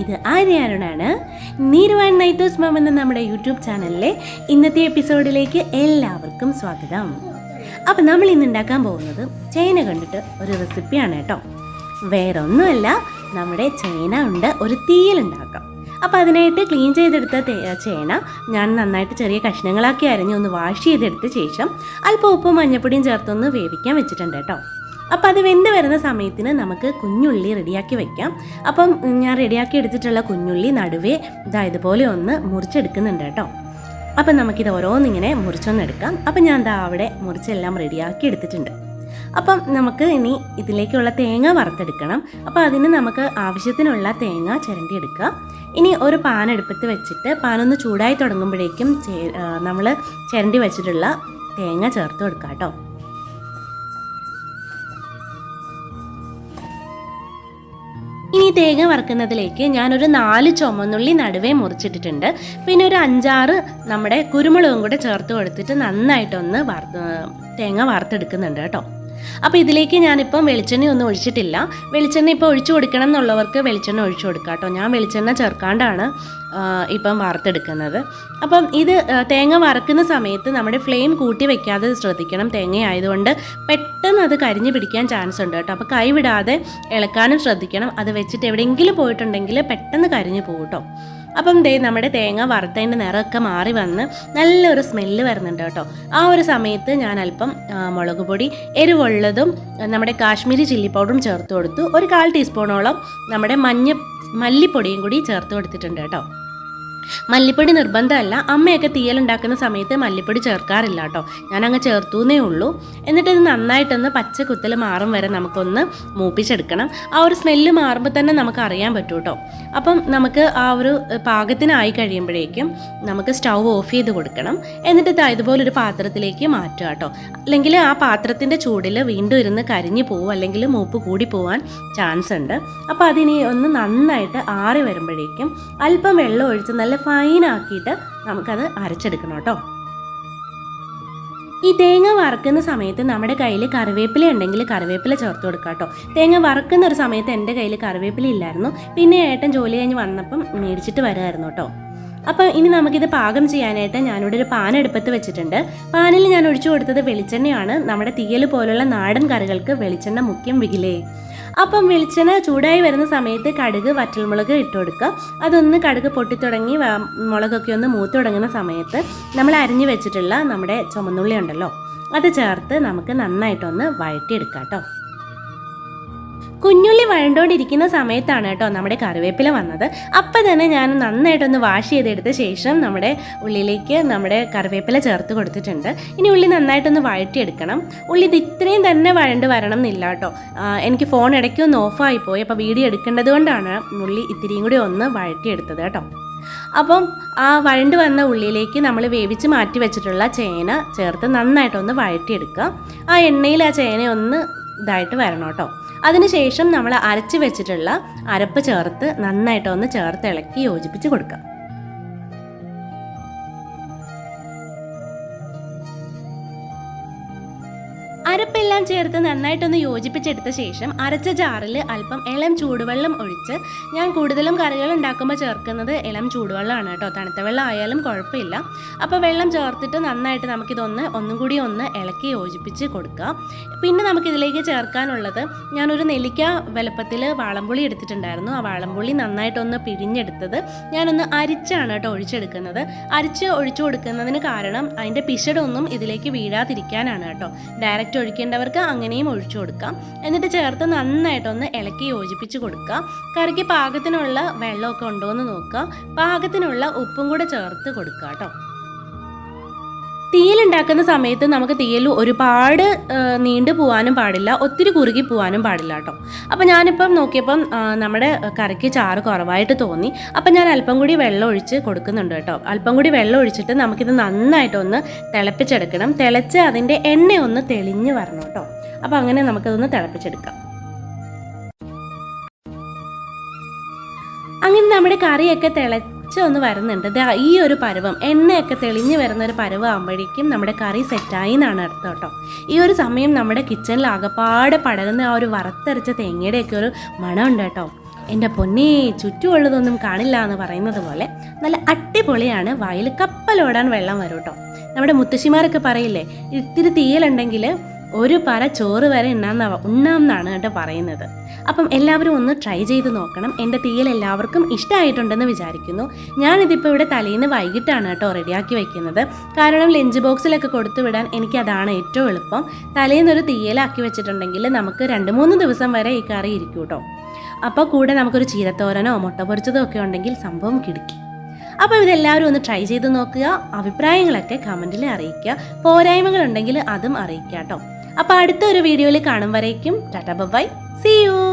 ഇത് ആര്യാരുണാണ് നീരുവാൻ നൈറ്റോസ് മം എന്ന നമ്മുടെ യൂട്യൂബ് ചാനലിലെ ഇന്നത്തെ എപ്പിസോഡിലേക്ക് എല്ലാവർക്കും സ്വാഗതം. അപ്പം നമ്മൾ ഇന്ന് ഉണ്ടാക്കാൻ പോകുന്നത് ചേന കണ്ടിട്ട് ഒരു റെസിപ്പിയാണ് കേട്ടോ. വേറെ ഒന്നുമല്ല നമ്മുടെ ചേന ഉണ്ട് ഒരു തീയലുണ്ടാക്കാം. അപ്പോൾ അതിനായിട്ട് ക്ലീൻ ചെയ്തെടുത്ത ചേന ഞാൻ നന്നായിട്ട് ചെറിയ കഷ്ണങ്ങളാക്കി അരിഞ്ഞ് ഒന്ന് വാഷ് ചെയ്തെടുത്ത ശേഷം അല്പം ഉപ്പും മഞ്ഞപ്പൊടിയും ചേർത്തൊന്ന് വേവിക്കാൻ വെച്ചിട്ടുണ്ട് കേട്ടോ. അപ്പം അത് വെന്ത് വരുന്ന സമയത്തിന് നമുക്ക് കുഞ്ഞുള്ളി റെഡിയാക്കി വെക്കാം. അപ്പം ഞാൻ റെഡിയാക്കി എടുത്തിട്ടുള്ള കുഞ്ഞുള്ളി നടുവേ ഇതാ ഇതുപോലെ ഒന്ന് മുറിച്ചെടുക്കുന്നുണ്ട് കേട്ടോ. അപ്പം നമുക്കിത് ഓരോന്നിങ്ങനെ മുറിച്ചൊന്നെടുക്കാം. അപ്പം ഞാൻ ദാ അവിടെ മുറിച്ചെല്ലാം റെഡിയാക്കി എടുത്തിട്ടുണ്ട്. അപ്പം നമുക്ക് ഇനി ഇതിലേക്കുള്ള തേങ്ങ വറുത്തെടുക്കണം. അപ്പോൾ അതിന് നമുക്ക് ആവശ്യത്തിനുള്ള തേങ്ങ ചിരണ്ടി എടുക്കുക ഇനി ഒരു പാൻ എടുപ്പത്ത് വെച്ചിട്ട് പാനൊന്ന് ചൂടായി തുടങ്ങുമ്പോഴേക്കും നമ്മൾ ചിരണ്ടി വെച്ചിട്ടുള്ള തേങ്ങ ചേർത്ത് കൊടുക്കാം കേട്ടോ. തേങ്ങ വറുക്കുന്നതിലേക്ക് ഞാനൊരു നാല് ചുമന്നുള്ളി നടുവേ മുറിച്ചിട്ടിട്ടുണ്ട്. പിന്നെ ഒരു അഞ്ചാറ് നമ്മുടെ കുരുമുളകും കൂടെ ചേർത്ത് കൊടുത്തിട്ട് നന്നായിട്ടൊന്ന് വറുത്ത് തേങ്ങ വറുത്തെടുക്കുന്നുണ്ട് കേട്ടോ. അപ്പോൾ ഇതിലേക്ക് ഞാനിപ്പം വെളിച്ചെണ്ണ ഒന്നും ഒഴിച്ചിട്ടില്ല. വെളിച്ചെണ്ണ ഇപ്പോൾ ഒഴിച്ചു കൊടുക്കണം എന്നുള്ളവർക്ക് വെളിച്ചെണ്ണ ഒഴിച്ചു കൊടുക്കാം കേട്ടോ. ഞാൻ വെളിച്ചെണ്ണ ചേർക്കാണ്ടാണ് ഇപ്പം വറുത്തെടുക്കുന്നത്. അപ്പം ഇത് തേങ്ങ വറക്കുന്ന സമയത്ത് നമ്മുടെ ഫ്ലെയിം കൂട്ടി വെക്കാതെ ശ്രദ്ധിക്കണം. തേങ്ങ ആയതുകൊണ്ട് പെട്ടെന്ന് അത് കരിഞ്ഞു പിടിക്കാൻ ചാൻസ് ഉണ്ട് കേട്ടോ. അപ്പോൾ കൈവിടാതെ ഇളക്കാനും ശ്രദ്ധിക്കണം. അത് വെച്ചിട്ട് എവിടെയെങ്കിലും പോയിട്ടുണ്ടെങ്കിൽ പെട്ടെന്ന് കരിഞ്ഞു പോകും കേട്ടോ. അപ്പം ദേ നമ്മുടെ തേങ്ങ വറുത്തതിന്റെ നിറമൊക്കെ മാറി വന്ന് നല്ലൊരു സ്മെല്ല് വരുന്നുണ്ട് കേട്ടോ. ആ ഒരു സമയത്ത് ഞാൻ അല്പം മുളക് പൊടി എരിവുള്ളതും നമ്മുടെ കാശ്മീരി ചില്ലി പൗഡറും ചേർത്ത് കൊടുത്തു. ഒരു കാൽ ടീസ്പൂണോളം നമ്മുടെ മഞ്ഞ മല്ലിപ്പൊടിയും കൂടി ചേർത്ത് കൊടുത്തിട്ടുണ്ട് കേട്ടോ. മല്ലിപ്പൊടി നിർബന്ധമല്ല. അമ്മയൊക്കെ തീയലുണ്ടാക്കുന്ന സമയത്ത് മല്ലിപ്പൊടി ചേർക്കാറില്ല കേട്ടോ ഞാൻ അങ്ങ് ചേർത്തുന്നേ ഉള്ളൂ. എന്നിട്ട് ഇത് നന്നായിട്ടൊന്ന് പച്ച കുത്തൽ മാറും വരെ നമുക്കൊന്ന് മൂപ്പിച്ചെടുക്കണം. ആ ഒരു സ്മെല്ല് മാറുമ്പോൾ തന്നെ നമുക്ക് അറിയാൻ പറ്റും കേട്ടോ അപ്പം നമുക്ക് ആ ഒരു പാകത്തിനായി കഴിയുമ്പോഴേക്കും നമുക്ക് സ്റ്റൗ ഓഫ് ചെയ്ത് കൊടുക്കണം. എന്നിട്ട് ദാ ഇതുപോലൊരു പാത്രത്തിലേക്ക് മാറ്റുക കേട്ടോ അല്ലെങ്കിൽ ആ പാത്രത്തിന്റെ ചൂടിൽ വീണ്ടും ഇരുന്ന് കരിഞ്ഞു പോവും. അല്ലെങ്കിൽ മൂപ്പ് കൂടി പോവാൻ ചാൻസ് ഉണ്ട് അപ്പോൾ അതിനി ഒന്ന് നന്നായിട്ട് ആറി വരുമ്പോഴേക്കും അല്പം വെള്ളം ഒഴിച്ച് നല്ല ഫൈനാക്കിയിട്ട് നമുക്കത് അരച്ചെടുക്കണം കേട്ടോ. ഈ തേങ്ങ വറക്കുന്ന സമയത്ത് നമ്മുടെ കയ്യിൽ കറിവേപ്പില ഉണ്ടെങ്കിൽ കറിവേപ്പില ചേർത്ത് കൊടുക്കാം കേട്ടോ. തേങ്ങ വറക്കുന്ന ഒരു സമയത്ത് എന്റെ കയ്യിൽ കറിവേപ്പില ഇല്ലായിരുന്നു. പിന്നെ ഏട്ടൻ ജോലി കഴിഞ്ഞ് വന്നപ്പം മേടിച്ചിട്ട് വരുമായിരുന്നു കേട്ടോ. അപ്പോൾ ഇനി നമുക്കിത് പാകം ചെയ്യാനായിട്ട് ഞാനിവിടെ ഒരു പാൻ എടുപ്പത്ത് വെച്ചിട്ടുണ്ട്. പാനിൽ ഞാൻ ഒഴിച്ചു കൊടുത്തത് വെളിച്ചെണ്ണയാണ്. നമ്മുടെ തീയൽ പോലുള്ള നാടൻ കറികൾക്ക് വെളിച്ചെണ്ണ മുഖ്യം വികിലേ. അപ്പം വെളിച്ചെണ്ണ ചൂടായി വരുന്ന സമയത്ത് കടുക് വറ്റൽമുളക് ഇട്ട് കൊടുക്കുക. അതൊന്ന് കടുക് പൊട്ടിത്തുടങ്ങി മുളകൊക്കെ ഒന്ന് മൂത്ത് തുടങ്ങുന്ന സമയത്ത് നമ്മൾ അരിഞ്ഞു വെച്ചിട്ടുള്ള നമ്മുടെ ചുമന്നുള്ളി ഉണ്ടല്ലോ അത് ചേർത്ത് നമുക്ക് നന്നായിട്ടൊന്ന് വഴറ്റിയെടുക്കാം കേട്ടോ. കുഞ്ഞുള്ളി വഴണ്ടോണ്ടിരിക്കുന്ന സമയത്താണ് കേട്ടോ നമ്മുടെ കറിവേപ്പില വന്നത്. അപ്പം തന്നെ ഞാൻ നന്നായിട്ടൊന്ന് വാഷ് ചെയ്തെടുത്ത ശേഷം നമ്മുടെ ഉള്ളിലേക്ക് നമ്മുടെ കറിവേപ്പില ചേർത്ത് കൊടുത്തിട്ടുണ്ട്. ഇനി ഉള്ളി നന്നായിട്ടൊന്ന് വഴറ്റിയെടുക്കണം. ഉള്ളി ഇത് ഇത്രയും തന്നെ വഴണ്ട് വരണം എന്നില്ല കേട്ടോ എനിക്ക് ഫോൺ ഇടയ്ക്ക് ഒന്ന് ഓഫായി പോയി. അപ്പോൾ വീഡിയോ എടുക്കേണ്ടത് കൊണ്ടാണ് ഉള്ളി ഇത്തിരിയും കൂടി ഒന്ന് വഴറ്റിയെടുത്തത് കേട്ടോ. അപ്പം ആ വഴണ്ട് വന്ന ഉള്ളിയിലേക്ക് നമ്മൾ വേവിച്ച് മാറ്റി വെച്ചിട്ടുള്ള ചേന ചേർത്ത് നന്നായിട്ടൊന്ന് വഴറ്റിയെടുക്കുക. ആ എണ്ണയിൽ ആ ചേന ഒന്ന് ഇതായിട്ട് വരണം കേട്ടോ. അതിനുശേഷം നമ്മൾ അരച്ച് വെച്ചിട്ടുള്ള അരപ്പ് ചേർത്ത് നന്നായിട്ടൊന്ന് ചേർത്ത് ഇളക്കി യോജിപ്പിച്ച് കൊടുക്കാം. അരപ്പെല്ലാം ചേർത്ത് നന്നായിട്ടൊന്ന് യോജിപ്പിച്ചെടുത്ത ശേഷം അരച്ച ജാറിൽ അല്പം ഇളം ചൂടുവെള്ളം ഒഴിച്ച് ഞാൻ കൂടുതലും കറികൾ ഉണ്ടാക്കുമ്പോൾ ചേർക്കുന്നത് ഇളം ചൂടുവെള്ളമാണ് കേട്ടോ. തണുത്ത വെള്ളം ആയാലും കുഴപ്പമില്ല. അപ്പോൾ വെള്ളം ചേർത്തിട്ട് നന്നായിട്ട് നമുക്കിതൊന്ന് ഒന്നും കൂടി ഒന്ന് ഇളക്കി യോജിപ്പിച്ച് കൊടുക്കുക. പിന്നെ നമുക്കിതിലേക്ക് ചേർക്കാനുള്ളത് ഞാനൊരു നെല്ലിക്ക വലപ്പത്തിൽ വാളംപുളി എടുത്തിട്ടുണ്ടായിരുന്നു. ആ വാളംപുളി നന്നായിട്ടൊന്ന് പിഴിഞ്ഞെടുത്തത് ഞാനൊന്ന് അരിച്ചാണ് കേട്ടോ ഒഴിച്ചെടുക്കുന്നത്. അരിച്ച് ഒഴിച്ചു കൊടുക്കുന്നതിന് കാരണം അതിന്റെ പിശടൊന്നും ഇതിലേക്ക് വീഴാതിരിക്കാനാണ് കേട്ടോ. ഡയറക്റ്റ് ഒഴിക്കേണ്ടവർക്ക് അങ്ങനെയും ഒഴിച്ചു കൊടുക്കാം. എന്നിട്ട് ചേർത്ത് നന്നായിട്ടൊന്ന് ഇളക്കി യോജിപ്പിച്ച് കൊടുക്കുക. കറിക്ക് പാകത്തിനുള്ള വെള്ളമൊക്കെ ഉണ്ടോ എന്ന് നോക്കുക. പാകത്തിനുള്ള ഉപ്പും കൂടെ ചേർത്ത് കൊടുക്കുക കേട്ടോ. തീയലുണ്ടാക്കുന്ന സമയത്ത് നമുക്ക് തീയൽ ഒരുപാട് നീണ്ടു പോകാനും പാടില്ല ഒത്തിരി കുറുകി പോകാനും പാടില്ല കേട്ടോ. അപ്പോൾ ഞാനിപ്പം നോക്കിയപ്പം നമ്മുടെ കറിക്ക് ചാറ് കുറവായിട്ട് തോന്നി. അപ്പം ഞാൻ അല്പം കൂടി വെള്ളം ഒഴിച്ച് കൊടുക്കുന്നുണ്ട് കേട്ടോ. അല്പം കൂടി വെള്ളം ഒഴിച്ചിട്ട് നമുക്കിത് നന്നായിട്ടൊന്ന് തിളപ്പിച്ചെടുക്കണം. തിളച്ച് അതിന്റെ എണ്ണ ഒന്ന് തെളിഞ്ഞ് വരണം കേട്ടോ. അപ്പോൾ അങ്ങനെ നമുക്കതൊന്ന് തിളപ്പിച്ചെടുക്കാം. അങ്ങനെ നമ്മുടെ കറിയൊക്കെ തിളച്ച് ഒന്ന് വരുന്നുണ്ട് ഈ ഒരു പരുവം എണ്ണയൊക്കെ തെളിഞ്ഞു വരുന്ന ഒരു പരുവം ആകുമ്പോഴേക്കും നമ്മുടെ കറി സെറ്റായി എന്നാണ് അർത്ഥം കേട്ടോ. ഈ ഒരു സമയം നമ്മുടെ കിച്ചണിൽ ആകപ്പാടെ പടരുന്ന ആ ഒരു വറുത്തരച്ച തേങ്ങയുടെയൊക്കെ ഒരു മണമുണ്ട് കേട്ടോ. എന്റെ പൊന്നേ ചുറ്റുമുള്ളതൊന്നും കാണില്ല എന്ന് പറയുന്നത് പോലെ നല്ല അടിപൊളിയാണ് വായിൽ കപ്പലോടാൻ വെള്ളം വരും കേട്ടോ. നമ്മുടെ മുത്തശ്ശിമാരൊക്കെ പറയില്ലേ ഇത്തിരി തീയലുണ്ടെങ്കിൽ ഒരു പറ ചോറ് വരെ ഉണ്ണാന്ന ഉണ്ണാമെന്നാണ് കേട്ടോ പറയുന്നത്. അപ്പം എല്ലാവരും ഒന്ന് ട്രൈ ചെയ്ത് നോക്കണം. എന്റെ തീയൽ എല്ലാവർക്കും ഇഷ്ടമായിട്ടുണ്ടെന്ന് വിചാരിക്കുന്നു. ഞാനിതിപ്പോൾ ഇവിടെ തലേന്ന് വൈകിട്ടാണ് കേട്ടോ റെഡിയാക്കി വെക്കുന്നത്. കാരണം ലഞ്ച് ബോക്സിലൊക്കെ കൊടുത്തു വിടാൻ എനിക്കതാണ് ഏറ്റവും എളുപ്പം. തലേന്നൊരു തീയലാക്കി വെച്ചിട്ടുണ്ടെങ്കിൽ നമുക്ക് രണ്ട് മൂന്ന് ദിവസം വരെ ഈ കറി ഇരിക്കും കേട്ടോ. അപ്പോൾ കൂടെ നമുക്കൊരു ചീരത്തോരനോ മുട്ട പൊരിച്ചതോ ഒക്കെ ഉണ്ടെങ്കിൽ സംഭവം കിടക്കി. അപ്പോൾ ഇതെല്ലാവരും ഒന്ന് ട്രൈ ചെയ്ത് നോക്കുക. അഭിപ്രായങ്ങളൊക്കെ കമന്റിൽ അറിയിക്കുക. പോരായ്മകളുണ്ടെങ്കിൽ അതും അറിയിക്കുക കേട്ടോ. അപ്പോൾ അടുത്ത ഒരു വീഡിയോയിൽ കാണും വരേക്കും. Tata bye C U